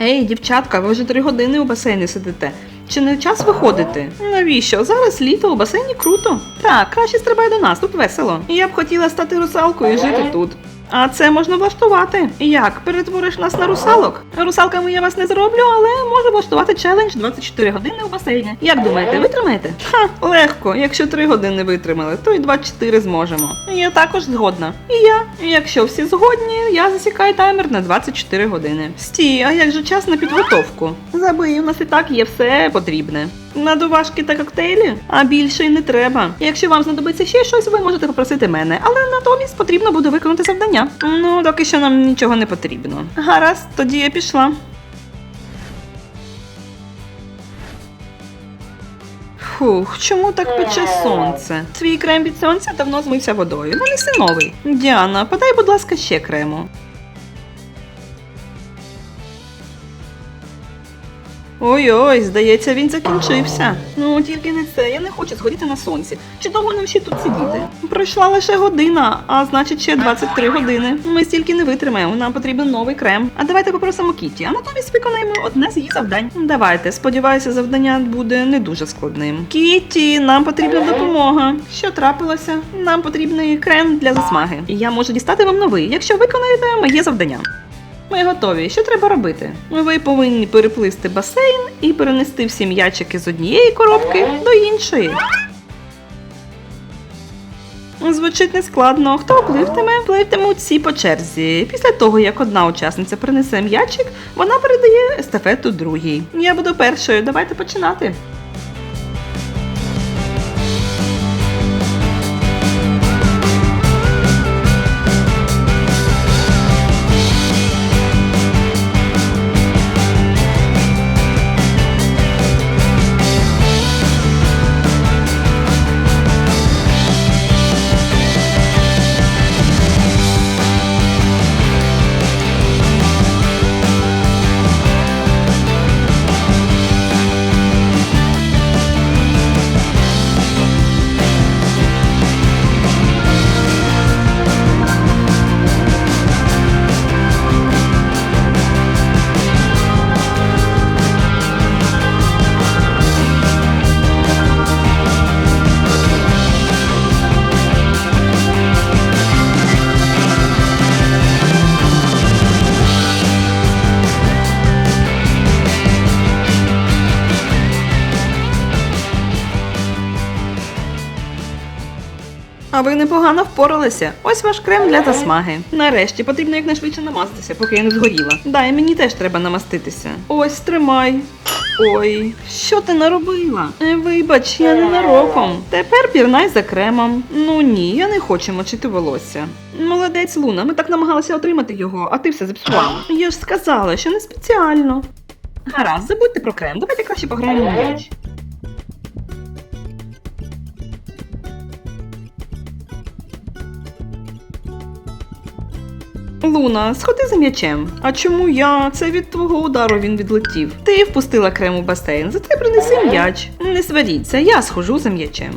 Ей, дівчатка, ви вже три години у басейні сидите. Чи не час виходити? Навіщо? Зараз літо у басейні круто. Так, краще стрибай до нас, тут весело. Я б хотіла стати русалкою і жити тут. А це можна влаштувати. Як? Перетвориш нас на русалок? Русалками я вас не зроблю, але можу влаштувати челендж 24 години у басейні. Як думаєте, витримаєте? Ха, легко. Якщо 3 години витримали, то і 24 зможемо. Я також згодна. І я. Якщо всі згодні, я засікаю таймер на 24 години. Стій, а як же час на підготовку? Забий, у нас і так є все потрібне. Надувашки та коктейлі, а більше й не треба. Якщо вам знадобиться ще щось, ви можете попросити мене, але натомість потрібно буде виконати завдання. Ну, доки що нам нічого не потрібно. Гаразд, тоді я пішла. Фух, чому так пече сонце? Твій крем від сонця давно змився водою. Нанеси новий. Діана, подай, будь ласка, ще крему. Ой-ой, здається, він закінчився. Ну, тільки не це, я не хочу згоріти на сонці. Чи довго нам ще тут сидіти? Пройшла лише година, а значить ще 23 години. Ми стільки не витримаємо, нам потрібен новий крем. А давайте попросимо Кіті, а натомість виконаємо одне з її завдань. Давайте, сподіваюся, завдання буде не дуже складним. Кіті, нам потрібна допомога. Що трапилося? Нам потрібний крем для засмаги. І я можу дістати вам новий, якщо виконаєте моє завдання. Ми готові. Що треба робити? Ви повинні перепливти басейн і перенести всі м'ячики з однієї коробки до іншої. Звучить нескладно. Хто пливтиме, пливтимуть всі по черзі. Після того, як одна учасниця принесе м'ячик, вона передає естафету другій. Я буду першою. Давайте починати. А ви непогано впоралися. Ось ваш крем для засмаги. Нарешті потрібно якнайшвидше намаститися, поки я не згоріла. Дай, мені теж треба намаститися. Ось тримай. Ой, що ти наробила? Е, Вибач, я не нароком. Тепер пірнай за кремом. Ну ні, я не хочу мочити волосся. Молодець, Луна, ми так намагалися отримати його, а ти все зіпсувала. Я ж сказала, що не спеціально. Гаразд, забудьте про крем. Давайте краще пограємо. Луна, сходи за м'ячем. А чому я? Це від твого удару він відлетів. Ти впустила крем у басейн, зате принеси м'яч. Не сваріться, я схожу за м'ячем.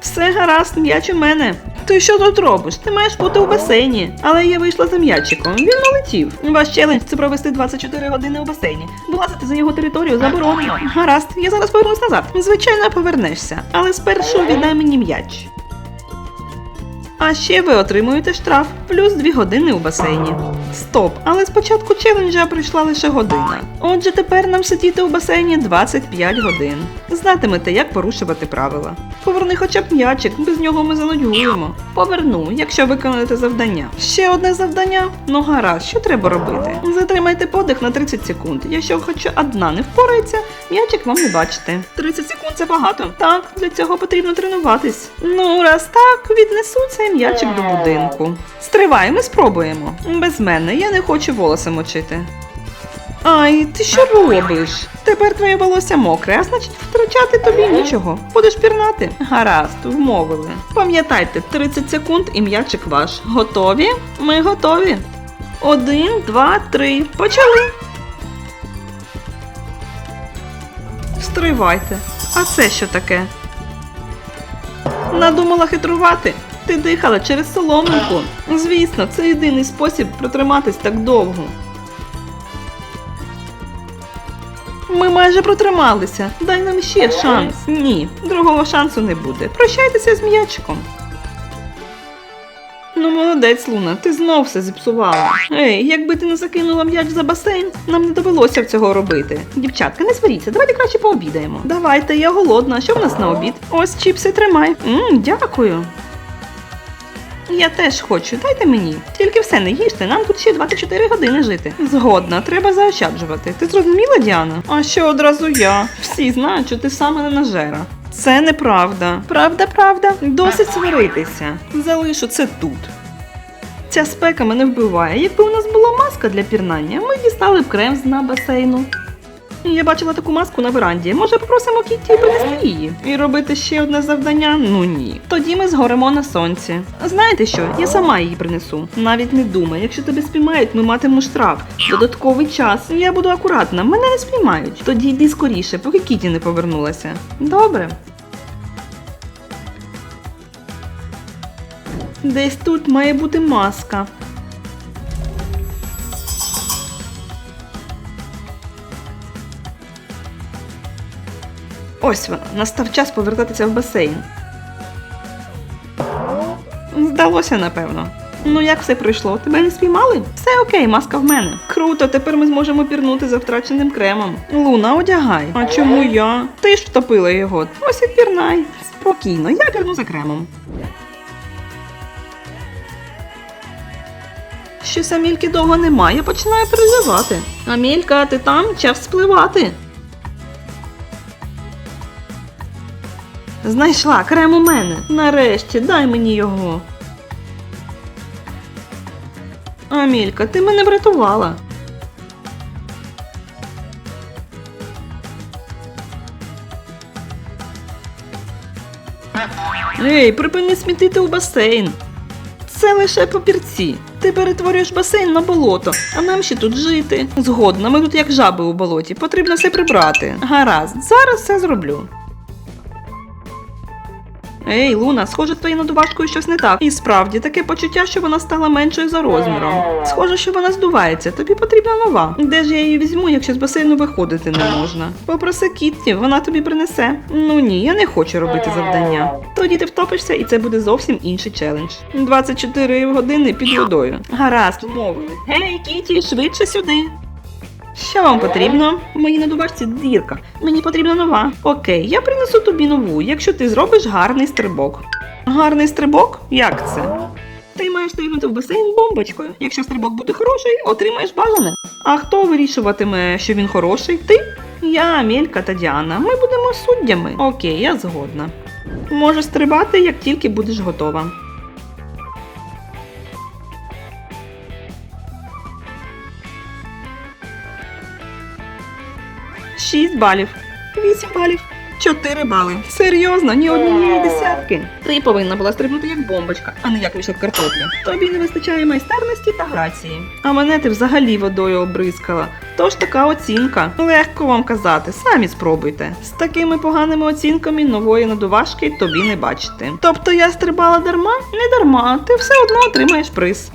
Все гаразд, м'яч у мене. Ти що тут робиш? Ти маєш бути у басейні. Але я вийшла за м'ячиком. Він налетів. Ваш челендж це провести 24 години у басейні. Вилазити за його територію заборонено. Гаразд, я зараз повернусь назад. Звичайно, повернешся. Але спершу віддай мені м'яч. А ще ви отримуєте штраф плюс 2 години у басейні. Стоп, але спочатку челенджа пройшла лише година. Отже, тепер нам сидіти у басейні 25 годин. Знатимете, як порушувати правила. Поверни хоча б м'ячик, без нього ми занудьгуємо. Поверну, якщо виконаєте завдання. Ще одне завдання? Ну гаразд, що треба робити? Затримайте подих на 30 секунд. Якщо хоч одна не впорається, м'ячик вам не бачите. 30 секунд це багато. Так, для цього потрібно тренуватись. Ну, раз так, віднесу м'ячик до будинку. Стривай, ми спробуємо. Без мене, я не хочу волоси мочити. Ай, ти що робиш? Тепер твоє волосся мокре, а значить втрачати тобі нічого. Будеш пірнати? Гаразд, вмовили. Пам'ятайте, 30 секунд і м'ячик ваш. Готові? Ми готові. Один, два, три. Почали. Стривайте. А це що таке? Надумала хитрувати. Ти дихала через соломинку. Звісно, це єдиний спосіб протриматись так довго. Ми майже протрималися. Дай нам ще шанс. Ні, другого шансу не буде. Прощайтеся з м'ячиком. Ну, молодець, Луна, ти знов все зіпсувала. Ей, якби ти не закинула м'яч за басейн, нам не довелося б цього робити. Дівчатка, не сваріться, давайте краще пообідаємо. Давайте, я голодна. Що в нас на обід? Ось чіпси тримай. Мм, дякую. Я теж хочу, дайте мені. Тільки все не їжте, нам тут ще 24 години жити. Згодна, треба заощаджувати. Ти зрозуміла, Діана? А що одразу я? Всі знають, що ти саме не нажера. Це неправда. Правда, правда. Досить сваритися. Залишу це тут. Ця спека мене вбиває. Якби у нас була маска для пірнання, ми дістали б крем з дна басейну. Я бачила таку маску на веранді. Може, попросимо Кітті принести її. І робити ще одне завдання? Ну ні. Тоді ми згоремо на сонці. Знаєте що? Я сама її принесу. Навіть не думай, якщо тебе спіймають, ми матимемо штраф. Додатковий час. Я буду акуратна, мене не спіймають. Тоді йди скоріше, поки Кіті не повернулася. Добре. Десь тут має бути маска. Ось вона, настав час повертатися в басейн. Здалося, напевно. Ну як все пройшло? Тебе не спіймали? Все окей, маска в мене. Круто, тепер ми зможемо пірнути за втраченим кремом. Луна, одягай. А чому я? Ти ж втопила його. Ось і пірнай. Спокійно, я пірну за кремом. Щось Амільки довго немає, починаю переживати. Амілька, ти там? Час спливати. Знайшла крем у мене. Нарешті, дай мені його. Амілька, ти мене врятувала. Ей, припини смітити у басейн. Це лише папірці. Ти перетворюєш басейн на болото, а нам ще тут жити. Згодна, ми тут як жаби у болоті. Потрібно все прибрати. Гаразд, зараз все зроблю. Ей, Луна, схоже, твоєю надувашкою щось не так. І справді таке почуття, що вона стала меншою за розміром. Схоже, що вона здувається. Тобі потрібна нова. Де ж я її візьму, якщо з басейну виходити не можна? Попроси Кітті, вона тобі принесе. Ну ні, я не хочу робити завдання. Тоді ти втопишся, і це буде зовсім інший челендж. 24 години під водою. Гаразд, умовили. Гей, Кіті, швидше сюди. Що вам потрібно? В моїй надувачці дірка. Мені потрібна нова. Окей, я принесу тобі нову, якщо ти зробиш гарний стрибок. Гарний стрибок? Як це? Ти маєш стрибнути в басейн бомбочкою. Якщо стрибок буде хороший, отримаєш бажане. А хто вирішуватиме, що він хороший? Ти? Я, Амелька та Діана. Ми будемо суддями. Окей, я згодна. Можеш стрибати, як тільки будеш готова. Шість балів. Вісім балів. Чотири бали. Серйозно, ні однієї десятки. Ти повинна була стрибнути як бомбочка, а не як мішок картоплі. Тобі не вистачає майстерності та грації. А мене ти взагалі водою обризкала. Тож така оцінка. Легко вам казати, самі спробуйте. З такими поганими оцінками нової надувашки тобі не бачити. Тобто я стрибала дарма? Не дарма, ти все одно отримаєш приз.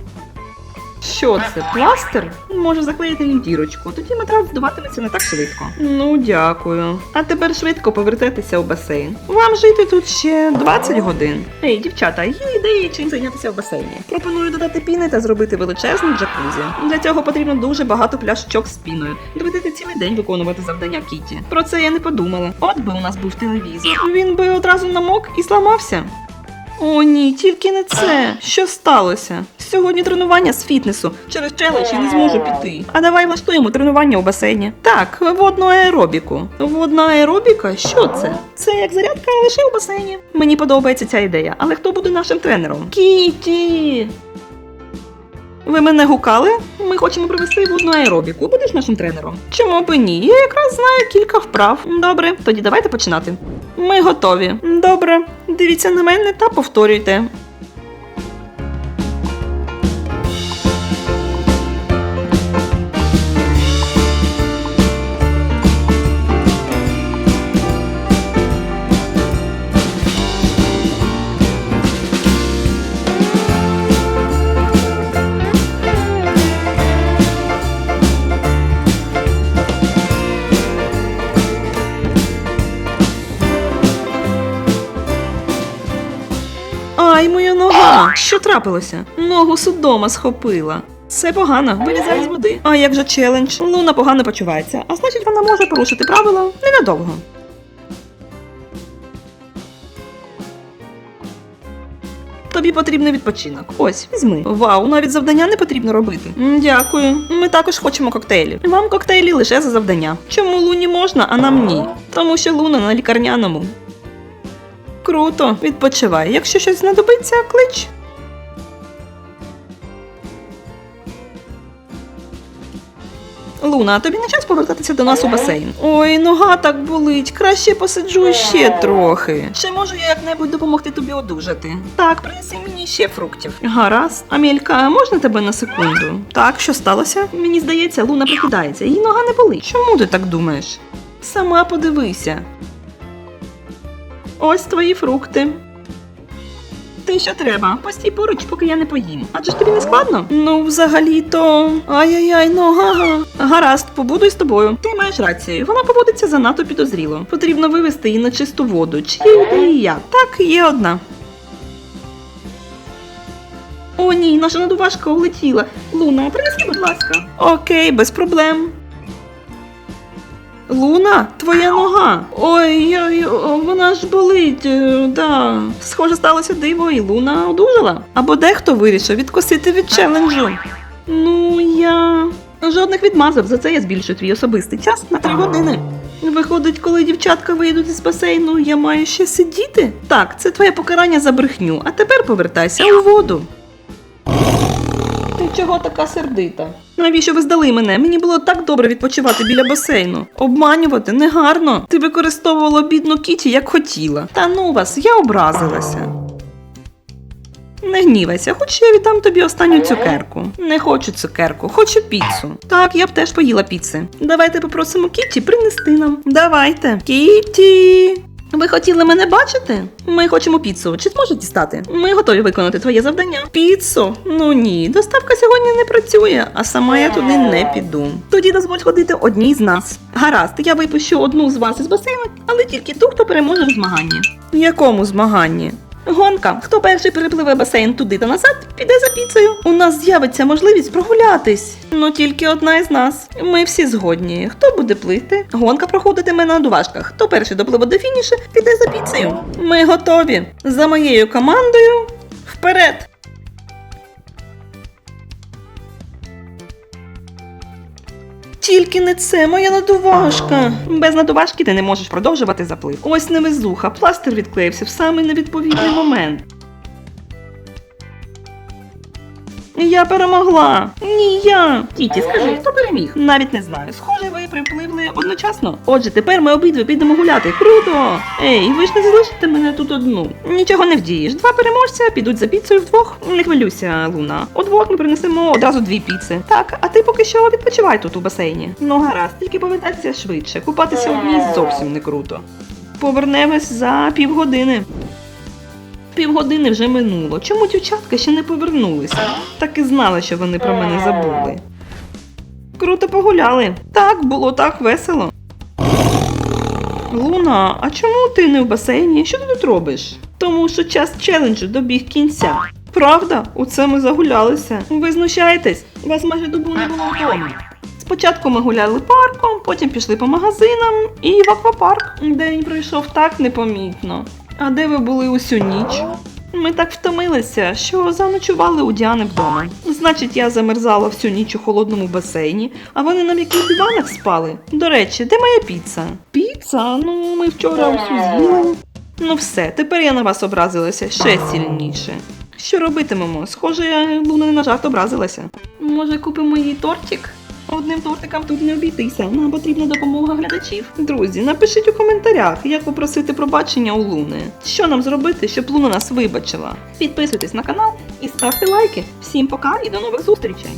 Що це? Пластир? Може заклеїти їм дірочку, тоді матрас здуватиметься не так швидко. Ну, дякую. А тепер швидко повертайтеся у басейн. Вам жити тут ще 20 годин. Ей, дівчата, є ідеї, чим зайнятися в басейні. Пропоную додати піни та зробити величезний джакузі. Для цього потрібно дуже багато пляшечок з піною. Доведете цілий день виконувати завдання Кіті. Про це я не подумала. От би у нас був телевізор. Він би одразу намок і зламався. О, ні, тільки не це. Що сталося? Сьогодні тренування з фітнесу. Через челендж я не зможу піти. А давай влаштуємо тренування у басейні. Так, водну аеробіку. Водна аеробіка? Що це? Це як зарядка лише у басейні. Мені подобається ця ідея, але хто буде нашим тренером? Кіті! Ви мене гукали? Ми хочемо провести водну аеробіку. Будеш нашим тренером? Чому б ні? Я якраз знаю кілька вправ. Добре, тоді давайте починати. Ми готові. Добре, дивіться на мене та повторюйте. Що трапилося? Ногу судома схопила. Це погано, вилізай з води. А як же челендж? Луна погано почувається, а значить вона може порушити правила ненадовго. Тобі потрібний відпочинок. Ось, візьми. Вау, навіть завдання не потрібно робити. Дякую. Ми також хочемо коктейлі. Вам коктейлі лише за завдання. Чому Луні можна, а нам ні? Тому що Луна на лікарняному. Круто, відпочивай. Якщо щось знадобиться, клич. Луна, тобі не час повертатися до нас у басейн. Ой, нога так болить. Краще посиджу ще трохи. Чи можу я як-небудь допомогти тобі одужати? Так, принеси мені ще фруктів. Гаразд. Амелька, можна тебе на секунду? Так, що сталося? Мені здається, Луна прикидається. Її нога не болить. Чому ти так думаєш? Сама подивися. Ось твої фрукти. Ти що треба? Постій поруч, поки я не поїм. Адже ж тобі не складно? Ну, взагалі-то. Ай-яй-яй, нога. Гаразд, побуду з тобою. Ти маєш рацію. Вона поводиться занадто підозріло. Потрібно вивести її на чисту воду. Чи є як? Так, є одна. О, ні, наша надувашка улетіла. Луна, принеси, будь ласка. Окей, без проблем. Луна, твоя нога. Ой, ой, ой, вона ж болить. е, Да. Схоже, сталося диво, і Луна одужала. Або дехто вирішив відкосити від челенджу. Ну, я. Жодних відмазок, за це я збільшую твій особистий час на три години. Виходить, коли дівчатка вийдуть із басейну, я маю ще сидіти? Так, це твоє покарання за брехню, а тепер повертайся у воду. Чого така сердита? Навіщо ви здали мене? Мені було так добре відпочивати біля басейну. Обманювати негарно. Ти використовувала бідну Кіті, як хотіла. Та ну вас, я образилася. Не гнівайся, хоч я віддам тобі останню цукерку. Не хочу цукерку, хочу піцу. Так, я б теж поїла піци. Давайте попросимо Кіті принести нам. Давайте. Кіті. Ви хотіли мене бачити? Ми хочемо піцу. Чи зможете дістати? Ми готові виконати твоє завдання. Піцу? Ну ні, доставка сьогодні не працює, а сама я туди не піду. Тоді дозволь ходити одній з нас. Гаразд, я випущу одну з вас із басейну, але тільки ту, хто переможе в змаганні. В якому змаганні? Гонка. Хто перший перепливе басейн туди та назад, піде за піцею. У нас з'явиться можливість прогулятись. Ну тільки одна із нас. Ми всі згодні. Хто буде плити? Гонка проходитиме на дувашках. Хто перший допливе до фінішу, піде за піцею. Ми готові. За моєю командою. Вперед! Тільки не це, моя надувашка. Без надувашки ти не можеш продовжувати заплив. Ось невезуха, пластир відклеївся в самий невідповідний момент. Я перемогла. Ні, я. Тіті, скажи, хто переміг? Навіть не знаю. Схоже, ви припливли одночасно. Отже, тепер ми обидві підемо гуляти. Круто! Ей, ви ж не залишите мене тут одну. Нічого не вдієш. Два переможця підуть за піцею вдвох. Не хвилюйся, Луна. Удвох ми принесемо одразу дві піци. Так, а ти поки що відпочивай тут у басейні. Ну гаразд, тільки повертайся швидше. Купатися одній зовсім не круто. Повернемось за півгодини. Півгодини вже минуло. Чому дівчатка ще не повернулися? Так і знала, що вони про мене забули. Круто погуляли. Так, було так весело. Луна, а чому ти не в басейні? Що ти тут робиш? Тому що час челенджу добіг кінця. Правда, у це ми загулялися. Ви знущаєтесь? Вас майже добу не було вдома. Спочатку ми гуляли парком, потім пішли по магазинам і в аквапарк. День пройшов так непомітно. А де ви були усю ніч? Ми так втомилися, що заночували у Діани вдома. Значить, я замерзала всю ніч у холодному басейні, а вони на м'яких диванах спали. До речі, де моя піца? Піца? Ну, ми вчора усю з'їли. Ну все, тепер я на вас образилася ще сильніше. Що робитимемо? Схоже, я Луна не на жарт образилася. Може, купимо їй тортик? Одним тортиком тут не обійтися. Нам потрібна допомога глядачів. Друзі, напишіть у коментарях, як попросити пробачення у Луни. Що нам зробити, щоб Луна нас вибачила. Підписуйтесь на канал і ставте лайки. Всім пока і до нових зустрічей!